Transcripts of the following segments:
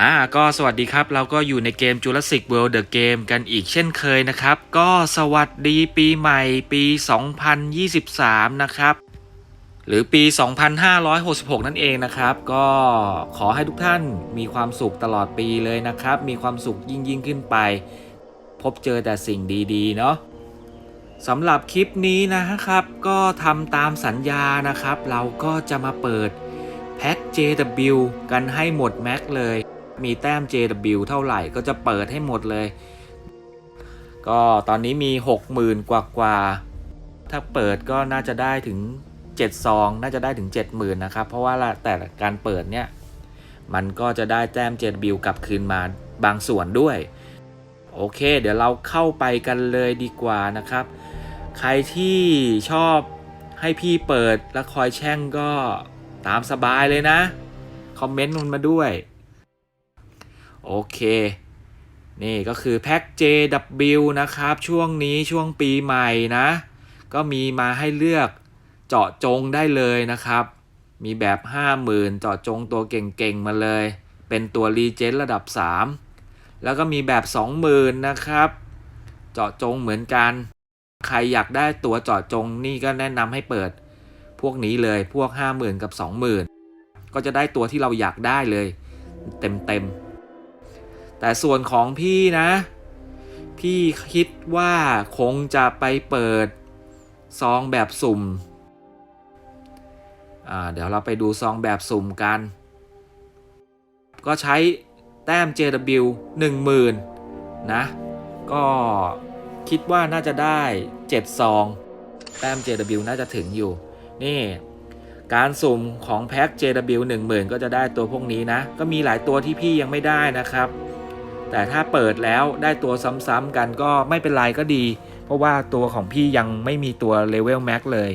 อ่าก็สวัสดีครับ เราก็อยู่ในเกม Jurassic World The Game กันอีกเช่นเคยนะครับ ก็สวัสดีปีใหม่ปี 2023 นะครับ หรือปี 2566 นั่นเองนะครับ ก็ขอให้ทุกท่านมีความสุขตลอดปีเลยนะครับ มีความสุขยิ่งยิ่งขึ้นไป พบเจอแต่สิ่งดี ๆ เนาะ สำหรับคลิปนี้นะครับ ก็ทำตามสัญญานะครับ เราก็จะมาเปิดแพ็ค JW กันให้หมดแม็กเลย มีแต้ม JW เท่าไหร่ก็จะเปิดให้หมดเลย ก็ตอนนี้มี 60,000 กว่ากว่าถ้าเปิดก็น่าจะได้ถึง7ซองน่าจะได้ถึง 70,000นะครับ เพราะว่าแต่การเปิดเนี่ย มันก็จะได้แต้ม JW กลับคืนมาบางส่วนด้วยโอเค เดี๋ยวเราเข้าไปกันเลยดีกว่านะครับ ใครที่ชอบให้พี่เปิดและคอยแช่งก็ตามสบายเลยนะ คอมเมนต์มันมาด้วย โอเค นี่ก็คือแพ็ก JW นะครับ ช่วงนี้ช่วงปีใหม่นะ ก็มีมาให้เลือกเจาะจงได้เลยนะครับ มีแบบ 50,000 เจาะจงตัวเก่งๆ มาเลย เป็นตัวรีเจนระดับ 3 แล้วก็มีแบบ 20,000 นะครับ เจาะจงเหมือนกัน ใครอยากได้ตัวจาะจงนี่ก็แนะนำให้เปิด พวกนี้เลยพวก 50,000 กับ 20,000 ก็จะได้ตัวที่เราอยากได้เลย เต็มๆแต่ส่วนของพี่นะ พี่คิดว่าคงจะไปเปิดซองแบบสุ่มอ่าเดี๋ยวเราไปดูซองแบบสุ่มกัน ก็ใช้แต้ม JW 10,000 นะ ก็ คิดว่าน่าจะได้7ซองแต้ม JW น่าจะถึงอยู่ นี่ การสุ่มของแพ็ค JW 10,000 ก็จะได้ตัวพวกนี้นะ ก็มีหลายตัวที่พี่ยังไม่ได้นะครับ แต่ถ้าเปิดแล้วได้ตัวซ้ำๆกันก็ไม่เป็นไรก็ดี เพราะว่าตัวของพี่ยังไม่มีตัวเลเวลแม็กเลย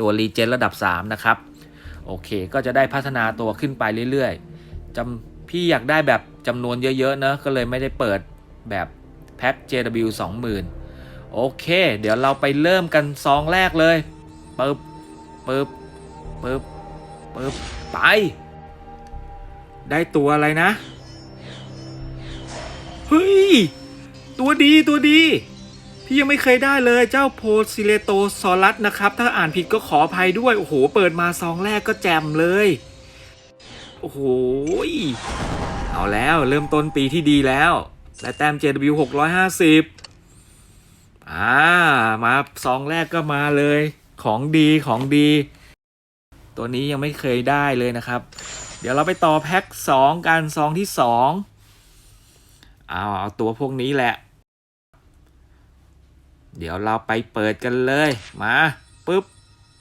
ตัวรีเจนระดับ 3 นะครับ โอเค ก็จะได้พัฒนาตัวขึ้นไปเรื่อยๆจำพี่อยากได้แบบจำนวนเยอะๆเนะก็เลยไม่ได้เปิดแบบ แพ็ค JW 20,000 โอเค เดี๋ยวเราไปเริ่มกันซองแรกเลยปึ๊บปึ๊บปึ๊บปึ๊บไป ได้ตัวอะไรนะ เฮ้ย ตัวดีตัวดี พี่ยังไม่เคยได้เลยเจ้าโพซิเลโตซอรัสนะครับ ถ้าอ่านผิดก็ขออภัยด้วย โอ้โห เปิดมาซองแรกก็แจมเลย โอ้โหเอาแล้วเริ่มต้นปีที่ดีแล้ว และแต้ม JW 650อ่ามาซองแรกก็มาเลยของดีของดี ตัวนี้ยังไม่เคยได้เลยนะครับ เดี๋ยวเราไปต่อแพ็ค2กันซองที่2เอาเอาตัวพวกนี้แหละ เดี๋ยวเราไปเปิดกันเลยมาปึ๊บ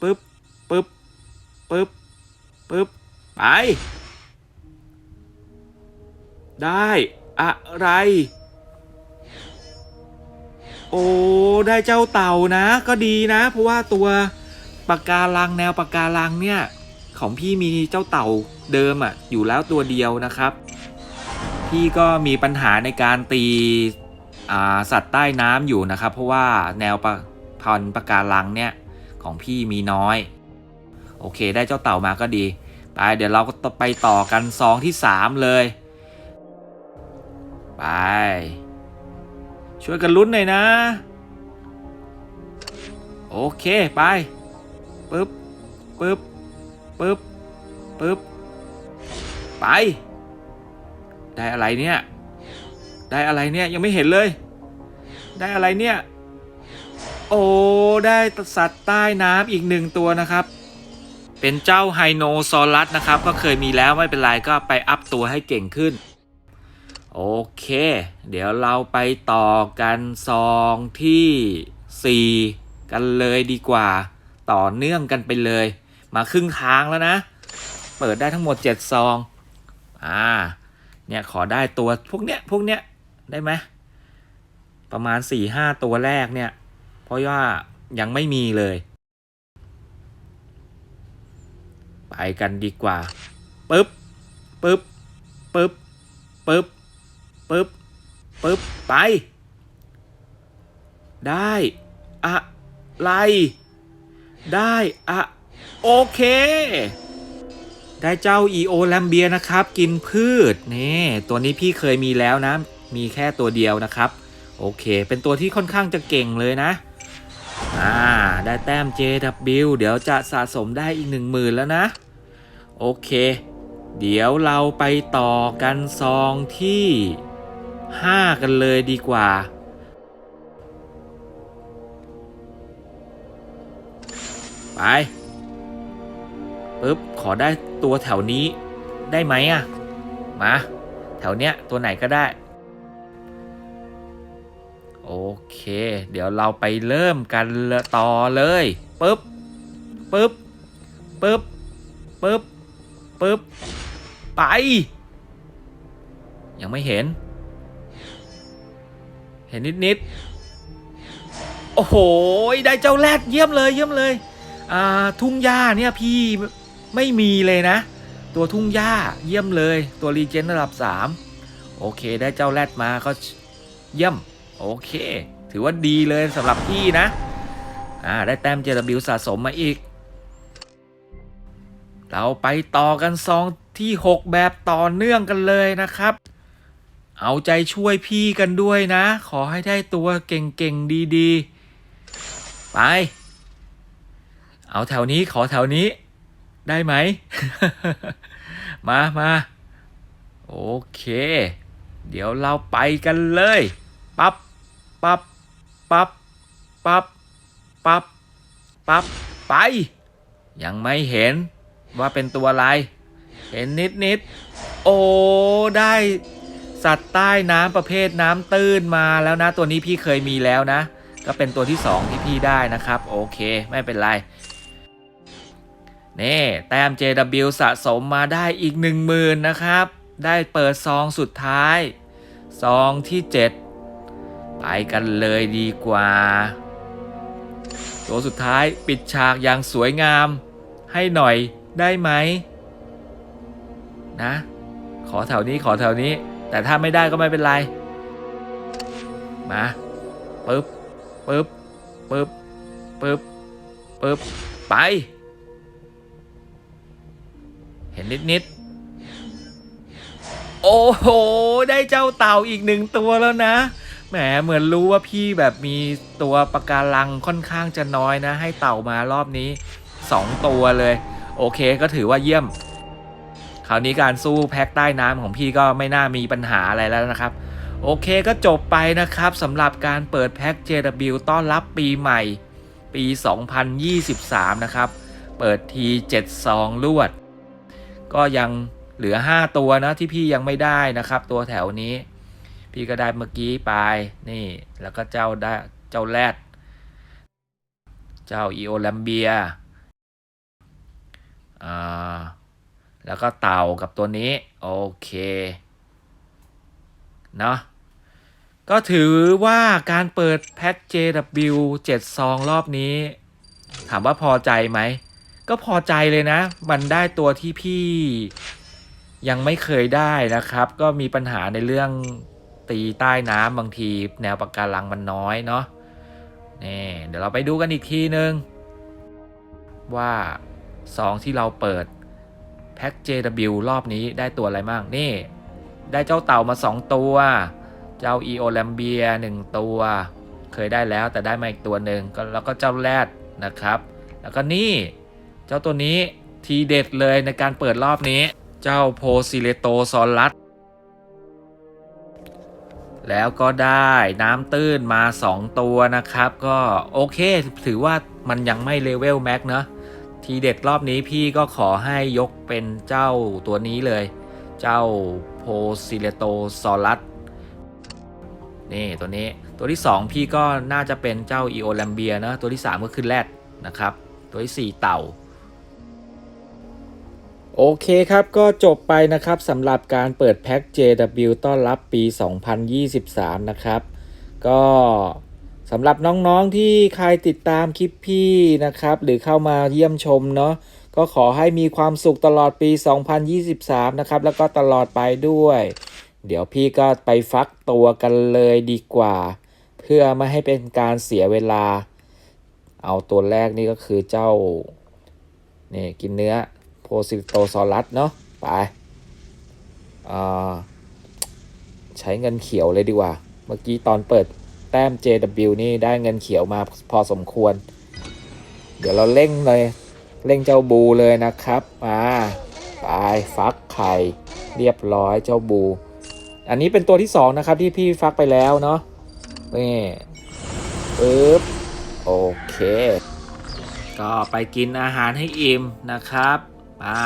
ปึ๊บปึ๊บปึ๊บปึ๊บไป ได้ อะไร โอ้ได้เจ้าเต่านะ ก็ดีนะ เพราะว่าตัวปากการังแนวปากการังเนี่ย ของพี่มีเจ้าเต่าเดิมอะ่ะ อยู่แล้วตัวเดียวนะครับ พี่ก็มีปัญหาในการตีสัตว์ใต้น้ำอยู่นะครับ เพราะว่าแนวปะพันปะการังเนี่ย ของพี่มีน้อย โอเค ได้เจ้าเต่ามาก็ดี ไปเดี๋ยวเราก็ไปต่อกันซองที่ 3 เลย ไป ช่วยกันลุ้นหน่อยนะ โอเคไปปึ๊บปึ๊บปึ๊บปึ๊บไป ได้อะไรเนี่ย ได้อะไรเนี่ยยังไม่เห็นเลย ได้อะไรเนี่ย โอ้ได้สัตว์ใต้น้ำอีกหนึ่งตัวนะครับ เป็นเจ้าไฮโนซอรัสนะครับ ก็เคยมีแล้วไม่เป็นไรก็ไปอัพตัวให้เก่งขึ้น โอเค เดี๋ยวเราไปต่อกันซองที่ 4 กันเลยดีกว่า ต่อเนื่องกันไปเลย มาครึ่งทางแล้วนะ เปิดได้ทั้งหมด 7 ซอง อ่า เนี่ยขอได้ตัวพวกเนี้ยพวกเนี้ยได้ไหมประมาณ4ี่ห้าตัวแรกเนี่ย เพราะว่ายังไม่มีเลย ไปกันดีกว่าปึ๊บปึ๊บปึ๊บปึ๊บ ปึ๊บปึ๊บไป ได้ อะไร ได้อะโอเค ได้เจ้า EO แลมเบียนะครับ กินพืชนี่ตัวนี้พี่เคยมีแล้วนะ มีแค่ตัวเดียวนะครับ โอเค เป็นตัวที่ค่อนข้างจะเก่งเลยนะอ่าได้แต้ม JW เดี๋ยวจะสะสมได้อีก1 0,000แล้วนะ โอเค เดี๋ยวเราไปต่อกันซองที่ 5 กันเลยดีกว่า ไปปึ๊บขอได้ตัวแถวนี้ได้ไหมอะ มา แถวเนี้ยตัวไหนก็ได้ โอเค เดี๋ยวเราไปเริ่มกันต่อเลยปึ๊บปึ๊บปึ๊บปึ๊บปึ๊บไป ยังไม่เห็น เห็นนิดๆ โอ้โห ได้เจ้าแรดเยี่ยมเลยเยี่ยมเลย อ่า ทุ่งหญ้าเนี่ยพี่ไม่มีเลยนะ ตัวทุ่งหญ้าเยี่ยมเลย ตัวรีเจนระดับ 3 โอเคได้เจ้าแรดมาก็เยี่ยม โอเค ถือว่าดีเลยสำหรับพี่นะ อ่า ได้แต้ม JW สะสมมาอีก เราไปต่อกันซองที่ 6 แบบต่อเนื่องกันเลยนะครับ เอาใจช่วยพี่กันด้วยนะ ขอให้ได้ตัวเก่งๆดีๆ ไป เอาแถวนี้ขอแถวนี้ ได้ไหม มามาโอเค เดี๋ยวเราไปกันเลย ปั๊บปั๊บปั๊บปั๊บปั๊บปั๊บไป ยังไม่เห็นว่าเป็นตัวอะไร เห็นนิดนิดๆโอ้ได้ สัตว์ใต้น้ำประเภทน้ำตื้นมาแล้วนะ ตัวนี้พี่เคยมีแล้วนะ ก็เป็นตัวที่สองที่พี่ได้นะครับ โอเค ไม่เป็นไรนี่แต้ม JW สะสมมาได้อีก 10,000นะครับ ได้เปิดซองสุดท้าย ซองที่ 7 ไปกันเลยดีกว่า ตัวสุดท้ายปิดฉากอย่างสวยงาม ให้หน่อยได้ไหม นะ ขอแถวนี้ขอแถวนี้ แต่ถ้าไม่ได้ก็ไม่เป็นไร มาปึ๊บปึ๊บปึ๊บปึ๊บปึ๊บไป เห็นนิดๆโอ้โห ได้เจ้าเต่าอีกหนึ่งตัวแล้วนะ แหม เหมือนรู้ว่าพี่แบบมีตัวปะการังค่อนข้างจะน้อยนะ ให้เต่ามารอบนี้ 2 ตัวเลย โอเคก็ถือว่าเยี่ยม ราวนี้การสู้แพ็คใต้น้ำของพี่ก็ไม่น่ามีปัญหาอะไรแล้วนะครับ โอเคก็จบไปนะครับสำหรับการเปิดแพ็ค JW ต้อนรับปีใหม่ ปี 2023 นะครับ เปิดที 7 ซองลวด ก็ยังเหลือ 5 ตัวนะที่พี่ยังไม่ได้นะครับ ตัวแถวนี้ พี่ก็ได้เมื่อกี้ไปนี่ แล้วก็เจ้าได้เจ้าแรด เจ้าอีโอลัมเบียอ่า แล้วก็เต่ากับตัวนี้ โอเคเนาะก็ถือว่าการเปิดแพ็ค JW 7 ซองรอบนี้ ถามว่าพอใจไหม ก็พอใจเลยนะ มันได้ตัวที่พี่ยังไม่เคยได้นะครับ ก็มีปัญหาในเรื่องตีใต้น้ำบางทีแนวปะการังมันน้อยเนาะนี่เดี๋ยวเราไปดูกันอีกทีนึง ว่าซองที่เราเปิด พ็ค JW รอบนี้ได้ตัวอะไรบ้างนี่ ได้เจ้าเต่ามา 2 ตัว เจ้า EO l a m b i a 1ตัว เคยได้แล้วแต่ได้มาอีกตัวหนึ่งแล้วก็เจ้าแรดนะครับ แล้วก็นี่ เจ้าตัวนี้ทีเด็ดเลยในการเปิดรอบนี้ เจ้าโพซิเลโตซอลัสแล้วก็ได้น้ำตื้นมา 2 ตัวนะครับ ก็โอเคถือว่ามันยังไม่เลเวลแม็กเนอะ ทีเด็ดรอบนี้พี่ก็ขอให้ยกเป็นเจ้าตัวนี้เลย เจ้าโพซิเลโตซอลัสนี่ตัวนี้ตัวที่ 2 พี่ก็น่าจะเป็นเจ้าอีโอแลมเบียนะตัวที่ 3 ก็คือแรดนะครับ ตัวที่ 4 เต่า โอเคครับก็จบไปนะครับสำหรับการเปิดแพ็ค JW ต้อนรับปี 2023 นะครับ ก็ สำหรับน้องๆที่ใครติดตามคลิปพี่นะครับ หรือเข้ามาเยี่ยมชมเนาะก็ขอให้มีความสุขตลอดปี 2023 นะครับ แล้วก็ตลอดไปด้วย เดี๋ยวพี่ก็ไปฟักตัวกันเลยดีกว่า เพื่อไม่ให้เป็นการเสียเวลา เอาตัวแรกนี่ก็คือเจ้านี่กินเนื้อโพซิโตซอรัสเนาะไปอ่าใช้เงินเขียวเลยดีกว่า เมื่อกี้ตอนเปิด แต้ม JW นี่ได้เงินเขียวมาพอสมควร เดี๋ยวเราเร่งเลย เร่งเจ้าบูเลยนะครับมาไปฟักไข่เรียบร้อยเจ้าบู อันนี้เป็นตัวที่สองนะครับที่พี่ฟักไปแล้วเนาะนี่ปึ๊บโอเค ก็ไปกินอาหารให้อิ่มนะครับมา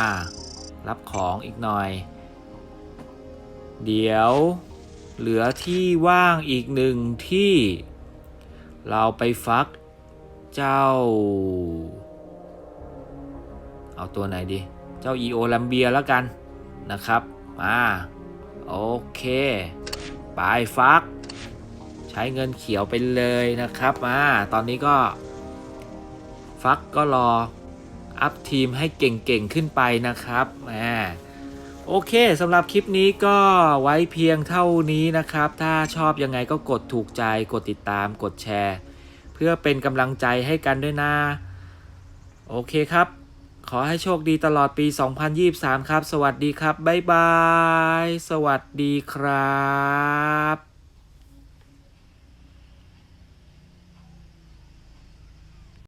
รับของอีกหน่อย เดี๋ยว เหลือที่ว่างอีกหนึ่งที่ เราไปฟักเจ้า เอาตัวไหนดี เจ้าอีโอลัมเบียแล้วกันนะครับ มาโอเคไปฟัก ใช้เงินเขียวไปเลยนะครับมาตอนนี้ก็ ฟักก็รอ อัพทีมให้เก่งๆขึ้นไปนะครับแหม โอเคสำหรับคลิปนี้ก็ไว้เพียงเท่านี้นะครับ ถ้าชอบยังไงก็กดถูกใจ กดติดตาม กดแชร์ เพื่อเป็นกำลังใจให้กันด้วยนะโอเคครับ ขอให้โชคดีตลอดปี 2023 ครับ สวัสดีครับ บ๊ายบาย สวัสดีครับ